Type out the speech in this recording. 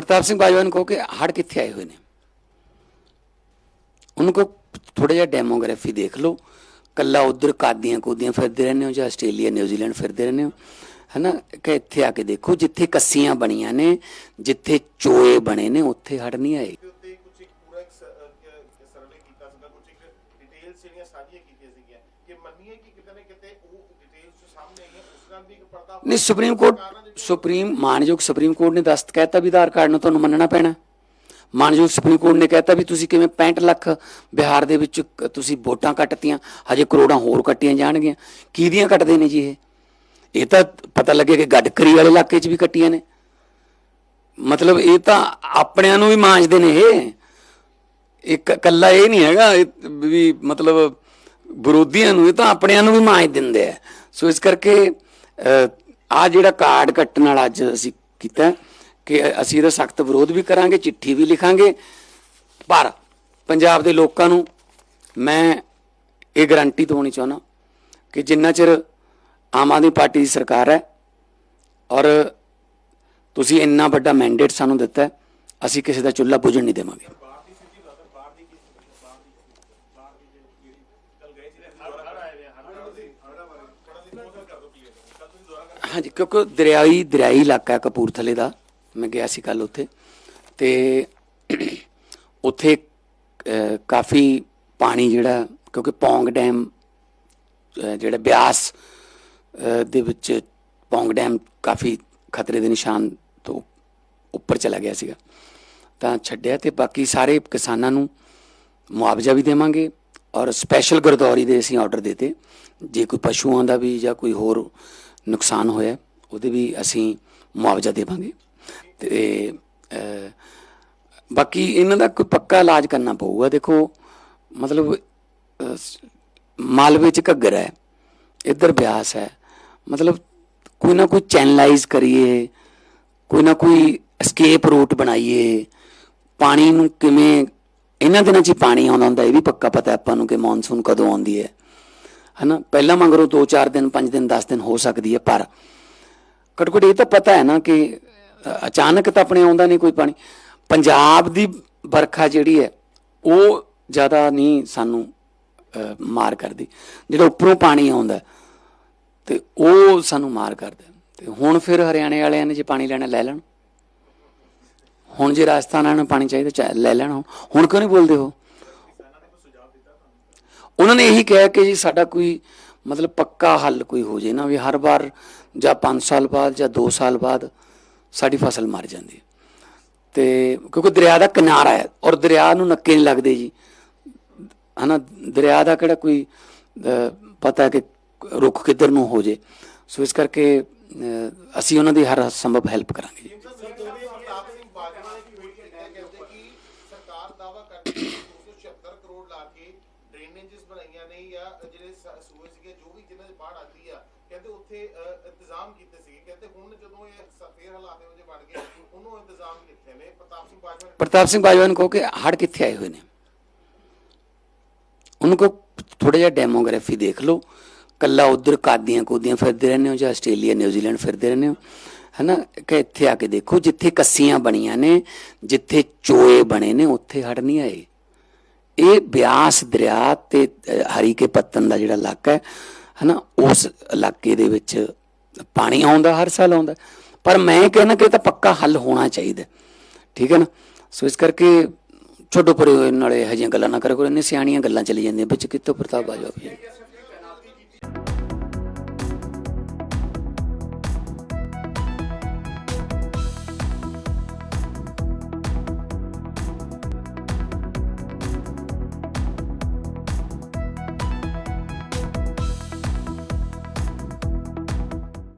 ਪ੍ਰਤਾਪ ਸਿੰਘ ਬਾਜਵਾ ਨੂੰ ਕਹੋ ਕਿ ਹੜ ਕਿੱਥੇ ਆਏ ਹੋਏ ਨੇ ਉਹਨੂੰ ਕੋ ਥੋੜਾ ਜਿਹਾ ਡੈਮੋਗ੍ਰਾਫੀ ਦੇਖ ਲਓ ਕੱਲਾ ਉਧਰ ਕਾਦੀਆਂ ਕੋਦੀਆਂ ਫਿਰਦੇ ਰਹਿੰਦੇ ਹੋ ਜਾਂ ਆਸਟ੍ਰੇਲੀਆ ਨਿਊਜ਼ੀਲੈਂਡ ਫਿਰਦੇ ਰਹਿੰਦੇ ਹੋ ਹਨਾ ਕਿ ਇੱਥੇ ਆ ਕੇ ਦੇਖੋ ਜਿੱਥੇ ਕੱਸੀਆਂ ਬਣੀਆਂ ਨੇ ਜਿੱਥੇ ਚੋਏ ਬਣੇ ਨੇ ਉੱਥੇ ਹੜ ਨਹੀਂ ਆਏ ਦੇ ਉੱਤੇ ਕੁਝ ਇੱਕ ਪੂਰਾ ਇੱਕ ਸਰਵੇ ਕੀਤਾ ਸੀਗਾ ਕੁਝ ਇੱਕ ਡਿਟੇਲਸ ਜਿਹੜੀਆਂ ਸਾਂਝੀਆਂ ਕੀਤੀਆਂ ਸੀਗੀਆਂ ਕਿ ਮੰਨੀਏ ਕਿ ਕਿਤੇ ਨਾ ਕਿਤੇ ਉਹ ਡਿਟੇਲਸ ਜੋ ਸਾਹਮਣੇ ਆਈਆਂ ਉਸ ਨਾਲ ਵੀ ਇੱਕ ਪਰਦਾ ਨਹੀਂ, ਸੁਪਰੀਮ ਕੋਰਟ ਸੁਪਰੀਮ ਮਾਨਯੋਗ ਸੁਪਰੀਮ ਕੋਰਟ ਨੇ ਦਸਤ ਕਹਿਤਾ ਵੀ ਆਧਾਰ ਕਾਰਡ ਨੂੰ ਤੁਹਾਨੂੰ ਮੰਨਣਾ ਪੈਣਾ। ਮਾਨਯੋਗ ਸੁਪਰੀਮ ਕੋਰਟ ਨੇ ਕਹਿਤਾ ਵੀ ਤੁਸੀਂ ਕਿਵੇਂ 65 ਲੱਖ ਬਿਹਾਰ ਦੇ ਵਿੱਚ ਤੁਸੀਂ ਵੋਟਾਂ ਕੱਟਤੀਆਂ, ਹਜੇ ਕਰੋੜਾਂ ਹੋਰ ਕੱਟੀਆਂ ਜਾਣਗੀਆਂ। ਕਿਹਦੀਆਂ ਕੱਟਦੇ ਨੇ ਜੀ ਇਹ? ਇਹ ਤਾਂ ਪਤਾ ਲੱਗੇ ਕਿ ਗੱਡਕਰੀ ਵਾਲੇ ਇਲਾਕੇ 'ਚ ਵੀ ਕੱਟੀਆਂ ਨੇ। ਮਤਲਬ ਇਹ ਤਾਂ ਆਪਣਿਆਂ ਨੂੰ ਵੀ ਮਾਂਜਦੇ ਨੇ ਇਹ। ਇੱਕ ਕੱਲਾ ਇਹ ਨਹੀਂ ਹੈਗਾ ਵੀ ਮਤਲਬ ਵਿਰੋਧੀਆਂ ਨੂੰ ਇਹ ਤਾਂ ਆਪਣਿਆਂ ਨੂੰ ਵੀ ਮਾਂਜ ਦਿੰਦੇ ਆ। ਸੋ ਇਸ ਕਰਕੇ ਆ ਜਿਹੜਾ ਕਾਰਡ ਕੱਟਣ ਵਾਲਾ ਅੱਜ ਅਸੀਂ ਕੀਤਾ ਕਿ ਅਸੀਂ ਇਹਦਾ ਸਖਤ ਵਿਰੋਧ ਵੀ ਕਰਾਂਗੇ, ਚਿੱਠੀ ਵੀ ਲਿਖਾਂਗੇ। ਪਰ ਪੰਜਾਬ ਦੇ ਲੋਕਾਂ ਨੂੰ ਮੈਂ ਇਹ ਗਾਰੰਟੀ ਦਵਾਉਣੀ ਚਾਹੁੰਦਾ ਕਿ ਜਿੰਨਾ ਚਿਰ ਆਮ ਆਦਮੀ ਪਾਰਟੀ ਦੀ ਸਰਕਾਰ ਹੈ ਔਰ ਤੁਸੀਂ ਇੰਨਾ ਵੱਡਾ ਮੈਂਡੇਟ ਸਾਨੂੰ ਦਿੱਤਾ ਅਸੀਂ ਕਿਸੇ ਦਾ ਚੁੱਲ੍ਹਾ ਬੁਝਣ ਨਹੀਂ ਦੇਵਾਂਗੇ। ਹਾਂਜੀ, ਕਿਉਂਕਿ ਦਰਿਆਈ ਦਰਿਆਈ ਇਲਾਕਾ ਹੈ ਕਪੂਰਥਲੇ ਦਾ। ਮੈਂ ਗਿਆ ਸੀ ਕੱਲ ਉੱਥੇ। ਤੇ ਉੱਥੇ ਕਾਫੀ ਪਾਣੀ ਜਿਹੜਾ, ਕਿਉਂਕਿ ਪੌਂਗ ਡੈਮ ਜਿਹੜਾ ਬਿਆਸ ਦੇ ਵਿੱਚ ਪੌਂਗ ਡੈਮ ਕਾਫੀ ਖਤਰੇ ਦੇ ਨਿਸ਼ਾਨ ਤੋਂ ਉੱਪਰ ਚਲਾ ਗਿਆ ਸੀਗਾ। ਤਾਂ ਛੱਡਿਆ ਤੇ ਬਾਕੀ ਸਾਰੇ ਕਿਸਾਨਾਂ ਨੂੰ ਮੁਆਵਜ਼ਾ ਵੀ ਦੇਵਾਂਗੇ ਔਰ ਸਪੈਸ਼ਲ ਗਰਦੌਰੀ ਦੇ ਅਸੀਂ ਆਰਡਰ ਦਿੱਤੇ। ਜੇ ਕੋਈ ਪਸ਼ੂਆਂ ਦਾ ਵੀ ਜਾਂ ਕੋਈ ਹੋਰ ਨੁਕਸਾਨ ਹੋਇਆ ਉਹਦੇ ਵੀ ਅਸੀਂ ਮੁਆਵਜ਼ਾ ਦੇਵਾਂਗੇ। ਤੇ ਬਾਕੀ ਇਹਨਾਂ ਦਾ ਕੋਈ ਪੱਕਾ ਇਲਾਜ ਕਰਨਾ ਪਊਗਾ। ਦੇਖੋ, ਮਤਲਬ ਮਾਲਵੇ ਚ ਘੱਗਰ ਹੈ, ਇੱਧਰ ਬਿਆਸ ਹੈ, ਮਤਲਬ ਕੋਈ ਨਾ ਕੋਈ ਚੈਨਲਾਈਜ਼ ਕਰੀਏ, ਕੋਈ ਨਾ ਕੋਈ ਐਸਕੇਪ ਰੂਟ ਬਣਾਈਏ, ਪਾਣੀ ਨੂੰ ਕਿਵੇਂ, ਇਹਨਾਂ ਦਿਨਾਂ 'ਚ ਪਾਣੀ ਆਉਂਦਾ ਹੁੰਦਾ, ਇਹ ਵੀ ਪੱਕਾ ਪਤਾ ਆਪਾਂ ਨੂੰ ਕਿ ਮੌਨਸੂਨ ਕਦੋਂ ਆਉਂਦੀ ਹੈ। ਹਨਾ? ਪਹਿਲਾਂ ਮੰਗਰੋ 2-4 ਦਿਨ 5 ਦਿਨ 10 ਦਿਨ ਹੋ ਸਕਦੀ ਹੈ ਪਰ ਘੱਟੋ ਘੱਟ ਇਹ ਤਾਂ ਪਤਾ ਹੈ ਨਾ ਕਿ ਅਚਾਨਕ ਤਾਂ ਆਪਣੇ ਆਉਂਦਾ ਨਹੀਂ ਕੋਈ ਪਾਣੀ। ਪੰਜਾਬ ਦੀ ਵਰਖਾ ਜਿਹੜੀ ਹੈ ਉਹ ਜ਼ਿਆਦਾ ਨਹੀਂ ਸਾਨੂੰ ਮਾਰ ਕਰਦੀ। ਜਿਹੜਾ ਉੱਪਰੋਂ ਪਾਣੀ ਆਉਂਦਾ ਹੈ, ਤੇ ਉਹ ਸਾਨੂੰ ਮਾਰ ਕਰਦਾ ਹੈ। ਤੇ ਹੁਣ ਫਿਰ ਹਰਿਆਣੇ ਵਾਲਿਆਂ ਨੇ ਜੇ ਪਾਣੀ ਲੈਣਾ ਲੈ ਲੈਣ। ਹੁਣ ਜੇ ਰਾਜਸਥਾਨ ਵਾਲਿਆਂ ਨੂੰ ਪਾਣੀ ਚਾਹੀਦਾ ਚਾ- ਲੈ ਲੈਣ ਹੁਣ। ਹੁਣ ਕਿਉਂ ਨਹੀਂ ਬੋਲਦੇ ਹੋ ਉਹਨਾਂ ਨੇ ਇਹੀ ਕਿਹਾ ਕਿ ਜੀ ਸਾਡਾ ਕੋਈ ਮਤਲਬ ਪੱਕਾ ਹੱਲ ਕੋਈ ਹੋ ਜੇ ਨਾ ਵੀ ਹਰ ਵਾਰ ਜਾਂ 5 ਸਾਲ ਬਾਅਦ ਜਾਂ 2 ਸਾਲ ਬਾਅਦ ਸਾਡੀ ਫਸਲ ਮਰ ਜਾਂਦੀ ਹੈ। ਤੇ ਕਿਉਂਕਿ ਦਰਿਆ ਦਾ ਕਿਨਾਰਾ ਹੈ ਔਰ ਦਰਿਆ ਨੂੰ ਨੱਕੇ ਨਹੀਂ ਲੱਗਦੇ ਜੀ। ਹਨਾ, ਦਰਿਆ ਦਾ ਕਿਹੜਾ ਕੋਈ ਪਤਾ ਹੈ ਕਿ ਰੁੱਖ ਕਿੱਧਰ ਨੂੰ ਹੋ ਜੇ ਸੋ ਇਸ ਕਰਕੇ ਅਸੀਂ ਉਹਨਾਂ ਦੀ ਹਰ ਸੰਭਵ ਹੈਲਪ ਕਰਾਂਗੇ ਜੀ ਪ੍ਰਤਾਪ ਸਿੰਘ ਬਾਜਵਾ ਨੇ ਟਵੀਟ ਕੀਤਾ ਕਹਿੰਦੇ ਕਿ ਸਰਕਾਰ ਦਾਵਾ ਕਰਦੀ ਹੈ ਕਿ 276 ਕੇ ਡਰੇਨੇजेस ਬਣਾਈਆਂ ਨੇ ਜਾਂ ਜਿਹੜੇ ਸੂਏ ਸੀਗੇ, ਜੋ ਵੀ ਜਿਨ੍ਹਾਂ 'ਚ ਬਾੜ ਆਉਂਦੀ ਆ, ਕਹਿੰਦੇ ਉੱਥੇ ਇੰਤਜ਼ਾਮ ਕੀਤੇ ਸੀਗੇ। ਕਹਿੰਦੇ ਹੁਣ ਜਦੋਂ ਇਹ ਸ- ਹਾਲਾਤ ਇਹੋ ਜਿਹੇ ਬਣ ਗਏ, ਉਹਨੂੰ ਇੰਤਜ਼ਾਮ ਕਿੱਥੇ ਨੇ। ਪ੍ਰਤਾਪ ਸਿੰਘ ਬਾਜਵਾ ਨੇ ਪ੍ਰਤਾਪ ਸਿੰਘ ਬਾਜਵਾ ਨੂੰ ਕਹੋ ਕਿ ਹੜ ਕਿੱਥੇ ਆਏ ਹੋਏ ਨੇ। ਉਹਨੂੰ ਕੋ ਥੋੜਾ ਜਿਹਾ ਡੈਮੋਗ੍ਰਾਫੀ ਦੇਖ ਲਓ। ਕੱਲਾ ਉਧਰ ਕਾਦੀਆਂ ਕੋਦੀਆਂ ਫਿਰਦੇ ਰਹਿੰਦੇ ਹੋ ਜਾਂ ਆਸਟ੍ਰੇਲੀਆ, ਨਿਊਜ਼ੀਲੈਂਡ ਫਿਰਦੇ ਰਹਿੰਦੇ ਹੋ, ਹਨਾ? ਕਿ ਇੱਥੇ ਆ ਕੇ ਦੇਖੋ, ਜਿੱਥੇ ਕੱਸੀਆਂ ਬਣੀਆਂ ਨੇ, ਜਿੱਥੇ ਚੋਏ ਬਣੇ ਨੇ, ਉੱਥੇ ਹੜ ਨਹੀਂ ਆਏ। ਇਹ ਬਿਆਸ ਦਰਿਆ ਤੇ ਹਰੀ ਕੇ ਪੱਤਨ ਦਾ ਜਿਹੜਾ ਇਲਾਕਾ ਹੈ, ਹਨਾ, ਉਸ ਇਲਾਕੇ ਦੇ ਵਿੱਚ ਪਾਣੀ ਆਉਂਦਾ, ਹਰ ਸਾਲ ਆਉਂਦਾ। ਪਰ ਮੈਂ ਕਹਿੰਦਾ ਕਿ ਇਹ ਤਾਂ ਪੱਕਾ ਹੱਲ ਹੋਣਾ ਚਾਹੀਦਾ ਠੀਕ ਹੈ ਨਾ? ਸੋ ਇਸ ਕਰਕੇ ਛੋਟੋ ਪਰੇ ਨਾਲੇ ਇਹੋ ਜਿਹੀਆਂ ਗੱਲਾਂ ਨਾ ਕਰਿਆ ਕਰੋ ਇੰਨੇ ਸਿਆਣੀਆਂ ਗੱਲਾਂ ਚਲੀ ਜਾਂਦੀਆਂ, ਵਿੱਚ ਕਿੱਥੋਂ ਪ੍ਰਤਾਪ ਆ ਜਾਵੇ